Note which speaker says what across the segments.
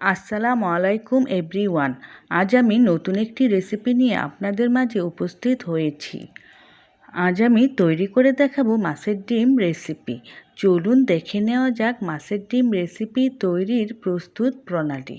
Speaker 1: আসসালামু আলাইকুম এভরিওয়ান। আজ আমি নতুন একটি রেসিপি নিয়ে আপনাদের মাঝে উপস্থিত হয়েছি। আজ আমি তৈরি করে দেখাবো মাছের ডিম রেসিপি। চলুন দেখে নেওয়া যাক মাছের ডিম রেসিপি তৈরির প্রস্তুত প্রণালী।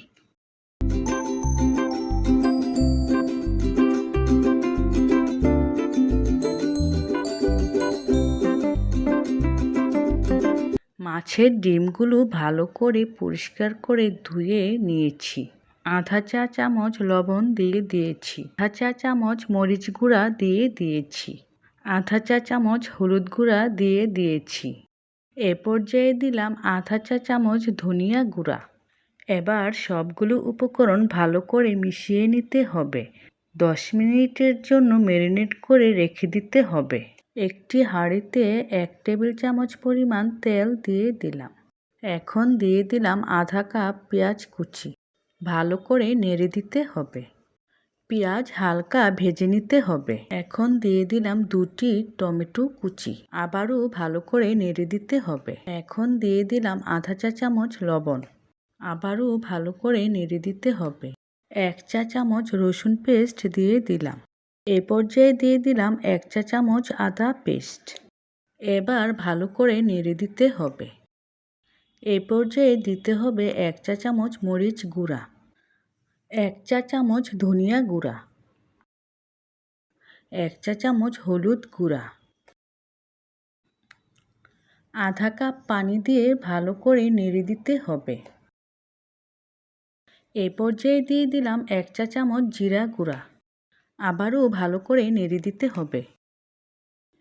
Speaker 1: মাছের ডিমগুলো ভালো করে পরিষ্কার করে ধুয়ে নিয়েছি। আধা চা চামচ লবণ দিয়ে দিয়েছি। আধা চা চামচ মরিচ গুঁড়া দিয়ে দিয়েছি। আধা চা চামচ হলুদ গুঁড়া দিয়ে দিয়েছি। এ পর্যায়ে দিলাম আধা চা চামচ ধনিয়া গুঁড়া। এবার সবগুলো উপকরণ ভালো করে মিশিয়ে নিতে হবে। দশ মিনিটের জন্য ম্যারিনেট করে রেখে দিতে হবে। একটি হাঁড়িতে এক টেবিল চামচ পরিমাণ তেল দিয়ে দিলাম। এখন দিয়ে দিলাম আধা কাপ পেঁয়াজ কুচি। ভালো করে নেড়ে দিতে হবে। পেঁয়াজ হালকা ভেজে নিতে হবে। এখন দিয়ে দিলাম দুটি টমেটো কুচি। আবারও ভালো করে নেড়ে দিতে হবে। এখন দিয়ে দিলাম আধা চা চামচ লবণ। আবারও ভালো করে নেড়ে দিতে হবে। এক চা চামচ রসুন পেস্ট দিয়ে দিলাম। এ পর্যায়ে দিয়ে দিলাম এক চা চামচ আদা পেস্ট। এবার ভালো করে নেড়ে দিতে হবে। এ পর্যায়ে দিতে হবে এক চা চামচ মরিচ গুঁড়া, এক চা চামচ ধনিয়া গুঁড়া, এক চা চামচ হলুদ গুঁড়া, আধা কাপ পানি দিয়ে ভালো করে নেড়ে দিতে হবে। এ পর্যায়ে দিয়ে দিলাম এক চা চামচ জিরা গুঁড়া আবারও ভালো করে নেড়ে দিতে হবে।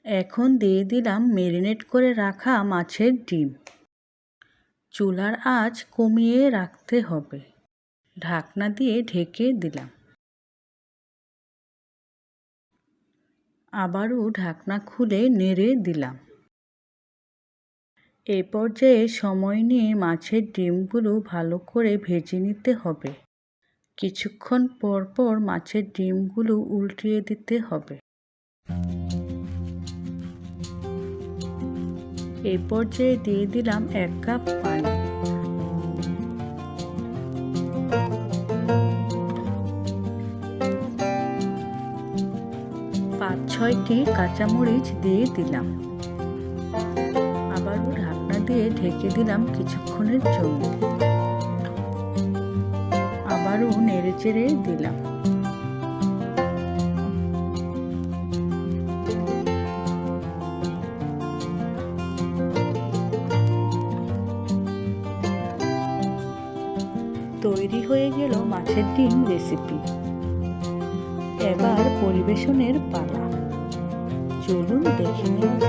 Speaker 1: এখন দিয়ে দিলাম মেরিনেট করে রাখা মাছের ডিম। চুলার আঁচ কমিয়ে রাখতে হবে। ঢাকনা দিয়ে ঢেকে দিলাম। আবারও ঢাকনা খুলে নেড়ে দিলাম। এ পর্যায়ে সময় নিয়ে মাছের ডিমগুলো ভালো করে ভেজে নিতে হবে। কিছুক্ষণ পর পর মাছের ডিমগুলো উল্টিয়ে দিতে হবে। এই পর্যায়ে দিয়ে দিলাম এক কাপ পানি। পাঁচ ছয়টি কাঁচামরিচ দিয়ে দিলাম। আবারও ঢাকনা দিয়ে ঢেকে দিলাম কিছুক্ষণের জন্য। আবারও নেড়ে চেড়ে দিলাম। তৈরি হয়ে গেল মাছের ডিম রেসিপি। এবার পরিবেশনের পালা। চলুন দেখে পরিবেশন